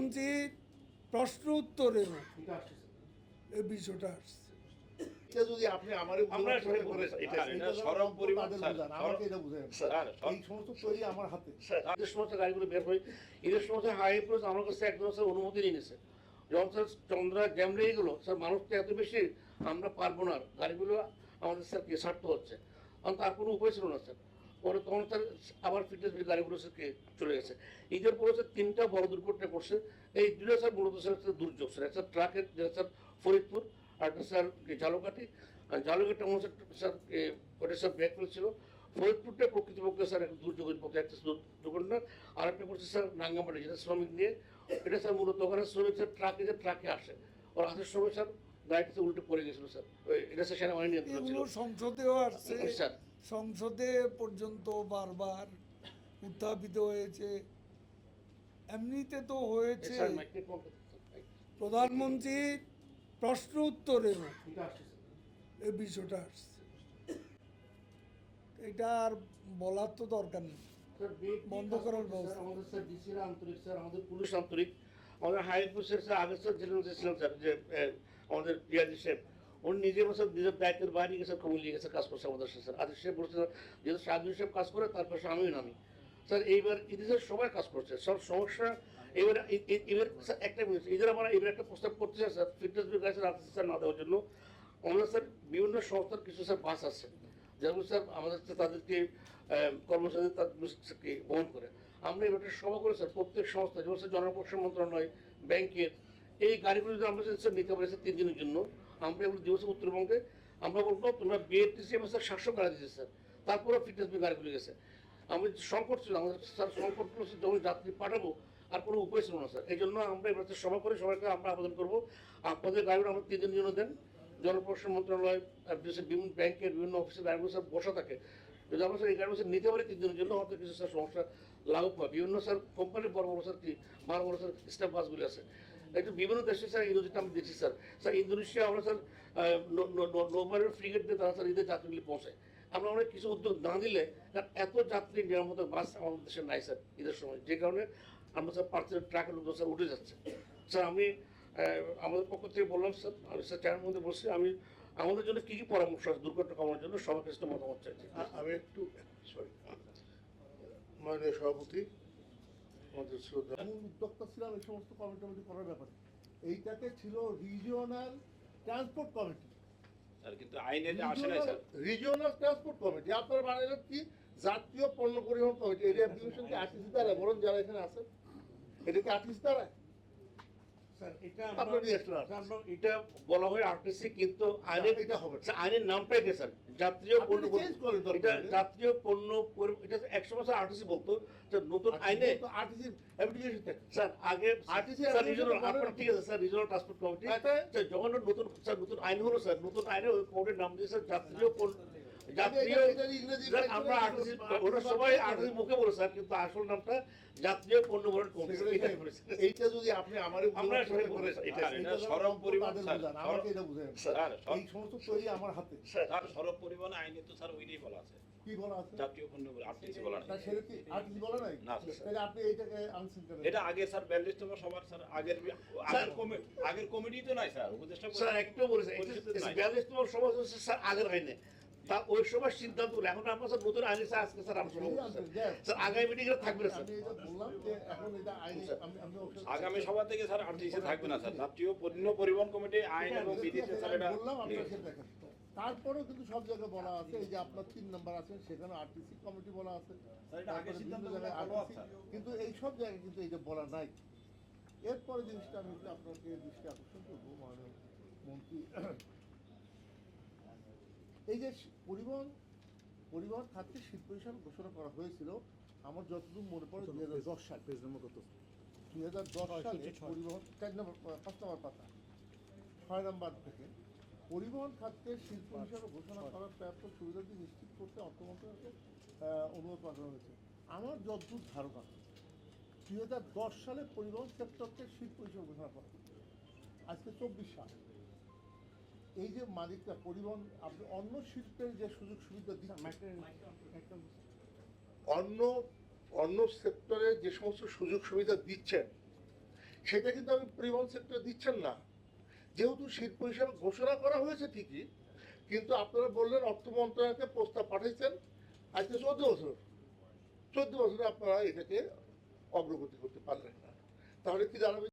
প্রধানমন্ত্রীর প্রশ্ন উত্তরেও এই বিষয়টা আসছে। যদি আপনি আমারে এটা- সরম পরিমাণ, আমাকে বুঝান। এই সমস্ত তৈরি আমার হাতে। গাড়িগুলো বের হয় সময় হাই পুলিশ আমার কাছে একদম স্যার অনুমতি নিয়ে নিছে যখন স্যার চন্দ্রা জ্যাম লেগে গেলো স্যার মানুষ তো এত বেশি আমরা পারব না গাড়িগুলো আমাদের স্যার কি ছাড়তে হচ্ছে। কারণ তার কোনো উপায় ছিল না স্যার। পরে তখন স্যার আবার ফিটনেস গাড়িগুলো কে চলে গেছে। ঈদের পরে স্যার তিনটা বড় দুর্ঘটনা করছে এই দুটো স্যার মূলত স্যার একটা দুর্যোগ স্যার। একটা ট্রাকের যেটা স্যার ফরিদপুর আর একটা স্যার ঝালকাঠি। মনে হচ্ছে স্যার ওটা স্যার ব্যাক ছিল। ফরিদপুরটা প্রকৃতপক্ষে স্যার একটা দুর্যোগের পক্ষে একটা দুর্ঘটনা। আর একটা করছে স্যার নাঙ্গামাটি যেটা শ্রমিক নিয়ে। এটা স্যার মূলত ওখানে শ্রমিক স্যার ট্রাকে যে ট্রাকে আসে। ওর আসার সময় স্যার গাড়িটা উল্টে পড়ে গেছিল স্যার এটা স্যার সেনাবাহিনী নিয়ন্ত্রণ ছিল। সংসদেও আসছে। স্যার সংসদে পর্যন্ত বারবার উত্থাপিত হয়েছে। এমনিতে তো হয়েছে। প্রধানমন্ত্রীর প্রশ্ন উত্তরেও এটা এই বিষয়টা আসছে। এটা আর বলার তো দরকার নেই। বন্ধ করার ব্যবস্থা। আমাদের স্যার ডিসিরা আন্তরিক স্যার আমাদের পুলিশ আন্তরিক। আমাদের হাই পুলিশের স্যার আগে স্যার জেনারেল স্যার যে আমাদের পিয়াজি উনি নিজে বছর নিজের দায়িত্বের বাইরে গেছে কমিয়ে নিয়ে গেছে কাজ করছে আমাদের সাথে আজ সে বলছে যেহেতু সাহায্য সাহেব কাজ করে তার পাশে আমিও নামি। স্যার এইবার ঈদের সবাই কাজ করছে সব সমস্যা এবার এবার স্যার একটা ঈদের আমরা এবার একটা প্রস্তাব করতে চাই স্যার ফিটনেস বিল গাড়ি স্যার না দেওয়ার জন্য। আমাদের স্যার বিভিন্ন সংস্থার কিছু স্যার বাস আছে। যেমন স্যার আমাদের তাদেরকে আহ, কর্মচারী তাদেরকে বহন করে। আমরা এবার একটা সভা করে স্যার প্রত্যেক সংস্থা যেমন স্যার জনপ্রশাসন মন্ত্রণালয় ব্যাংকের এই গাড়িগুলো যদি আমরা নিতে পারি তিন দিনের জন্য, আমরা এগুলো দিবস উত্তরবঙ্গে, আমরা বলব, তোমরা বিএটিসি এবং স্যার সাতশো গাড়ি দিয়েছে, স্যার। তারপরে ফিটনেস বিল গাড়িগুলো গেছে। আমি সংকট ছিল, আমাদের স্যার সংকট ছিল যখন যাত্রী পাঠাবো, আর কোনো উপায় ছিল না, স্যার। এই জন্য আমরা এবার সভা করে সবাইকে আমরা আবেদন করব। আপনাদের গাড়িগুলো আমরা তিন দিনের জন্য দেন। জনপ্রশাসন মন্ত্রণালয় বিভিন্ন ব্যাংকের বিভিন্ন অফিসের গাড়িগুলো স্যার, বসা থাকে। যদি আমরা, স্যার, এই গাড়িগুলো নিতে পারি তিন দিনের জন্য, হয়তো কিছু, স্যার, সমস্যা লাঘব হয় বিভিন্ন, স্যার কোম্পানির বড় বড়, স্যার, কি বড় বড়, স্যার স্টাফ বাসগুলি আছে। একটু বিভিন্ন দেশে, স্যার ইন্দোনেশিয়া আমি দেখছি, স্যার। স্যার, ইন্দোনেশিয়া, আমরা, স্যার নোবারের ফ্রিগেট দিয়ে তারা, স্যার, ঈদের যাত্রীগুলি পৌঁছায়। আমরা অনেক কিছু উদ্যোগ না দিলে কারণ এত যাত্রী নেওয়ার মতো বাস আমাদের দেশে নাই, স্যার, ঈদের সময়। যে কারণে আমরা, স্যার পার্সেল ট্রাকের লোক স্যার, উঠে যাচ্ছে। স্যার, আমি আমাদের পক্ষ থেকে বললাম, স্যার, আমি, স্যার চারের মধ্যে বলছি, আমি, আমাদের জন্য কী কী পরামর্শ আছে, দুর্ঘটনা কমানোর জন্য সবার কাছে মতামত চাইছি আমি একটু সরি মাননীয় সভাপতি আমাদের শ্রদ্ধা মূল উদ্যোক্তা ছিলাম এই সমস্ত কমিটি কমিটি করার ব্যাপারে। এইটাকে ছিল রিজিওনাল ট্রান্সপোর্ট কমিটি স্যার কিন্তু আইনে আসে না স্যার। রিজিওনাল ট্রান্সপোর্ট কমিটি আপনারা বানালেন কি? জাতীয় পণ্য পরিবহন কমিটি এরিয়া ডিভিশন কি আর্টিসি দ্বারা বলুন যারা এখানে আছেন এটা কি দ্বারা এটা বলা হয় আরটিসি কিন্তু আইনের এটা হবে আইনের নামটাই কি স্যার। জাতীয় পণ্য change করেন দরকার এটা জাতীয় পণ্য এটা একশো বছর আরটিসি বলতো নতুন আইনে আর্টিসি স্যার আগে ঠিক আছে স্যার রিজনাল ট্রান্সপোর্ট কমিটি আচ্ছা। যখন নতুন স্যার নতুন আইন হলো স্যার নতুন আইনে কোর্টের নাম দিয়ে স্যার জাতীয় পণ্য জাতীয় এটা- এটা ইংরেজি স্যার, ভাষায় আমরা এটা- আরটিসি এটা- ওটা সবাই আরটিসি মুখে বলে স্যার কিন্তু আসল নামটা জাতীয় পণ্য পরিবহন কমিটি। এইটা যদি আপনি আমার আমরা সবাই বলে স্যার, এটা স্যার, এটা সরম পরিমাণ, আমাকে এটা বুঝেন। এই সমস্ত তৈরি আমার হাতে। স্যার স্যার পরিবহন আইনে তো স্যার ওইটাই বলা আছে। কি বলা আছে? জাতীয় পণ্য আরটিসি বলা তা সেটা কি আর্টিসি বলা নাই? না, তাহলে আপনি এইটাকে আনছেন কেন এটা আগে স্যার বিয়াল্লিশতম সবার স্যার আগের আগের কমিটি আগের কমিটি তো নাই স্যার। উপদেষ্টা স্যার একটু বলেছে। স্যার আগের আইনে। তা ওই সময় সিদ্ধান্ত হলো। এখন আমরা স্যার নতুন আইনে স্যার আজকে স্যার আলোচনা স্যার। আগামী মিটিংয়ে থাকবে না স্যার। আমি এটা বললাম যে এখন এটা আইনি আমি আমি ওকে- আগামী সভা থেকে স্যার আরটিসি থাকবে না স্যার। জাতীয় পণ্য পরিবহন কমিটি আইন এবং বিধিতে স্যার এটা তারপরেও কিন্তু সব জায়গায় বলা আছে এই যে আপনার তিন নাম্বার আছে সেখানে আরটিসি কমিটি বলা আছে। কিন্তু এই সব জায়গায় কিন্তু এই যে বলা নাই। এরপরে জিনিসটা আমি একটু আপনাকে দৃষ্টি আকর্ষণ করব মাননীয় মন্ত্রী এই যে পরিবহন পরিবহন খাতে শিল্প হিসাবে ঘোষণা করা হয়েছিল। আমার যতদূর মনে পড়ে দুই হাজার দশ সাল পেজ নম্বর কত? দুই হাজার দশ সালে পরিবহন চার নম্বর পাঁচ নম্বর পাতা ছয় নম্বর থেকে পরিবহন খাতকে শিল্প হিসাবে ঘোষণা করার প্রাপ্ত সুবিধাটি নিশ্চিত করতে অর্থমন্ত্রণালয়কে আহ, অনুরোধ পাঠানো হয়েছে। আমার যতদূর ধারণা দুই হাজার দশ সালে পরিবহন সেক্টরকে শিল্প হিসেবে ঘোষণা করা। হয়েছে। আজকে চব্বিশ সাল। এই যে মালিকরা পরিবহন আপনি অন্য শিল্পের যে সুযোগ সুবিধা দিচ্ছেন অন্য অন্য সেক্টরে যে সমস্ত সুযোগ সুবিধা দিচ্ছেন সেটা কিন্তু আমি পরিবহন সেক্টর দিচ্ছেন না। যেহেতু শীত পরিষেবা ঘোষণা করা হয়েছে ঠিকই কিন্তু আপনারা বললেন অর্থ মন্ত্রণালয়কে প্রস্তাব পাঠাইছেন আজকে চোদ্দ বছর চোদ্দ বছরে আপনারা এটাকে অগ্রগতি করতে পারলেন না। তাহলে কি দাঁড়াবে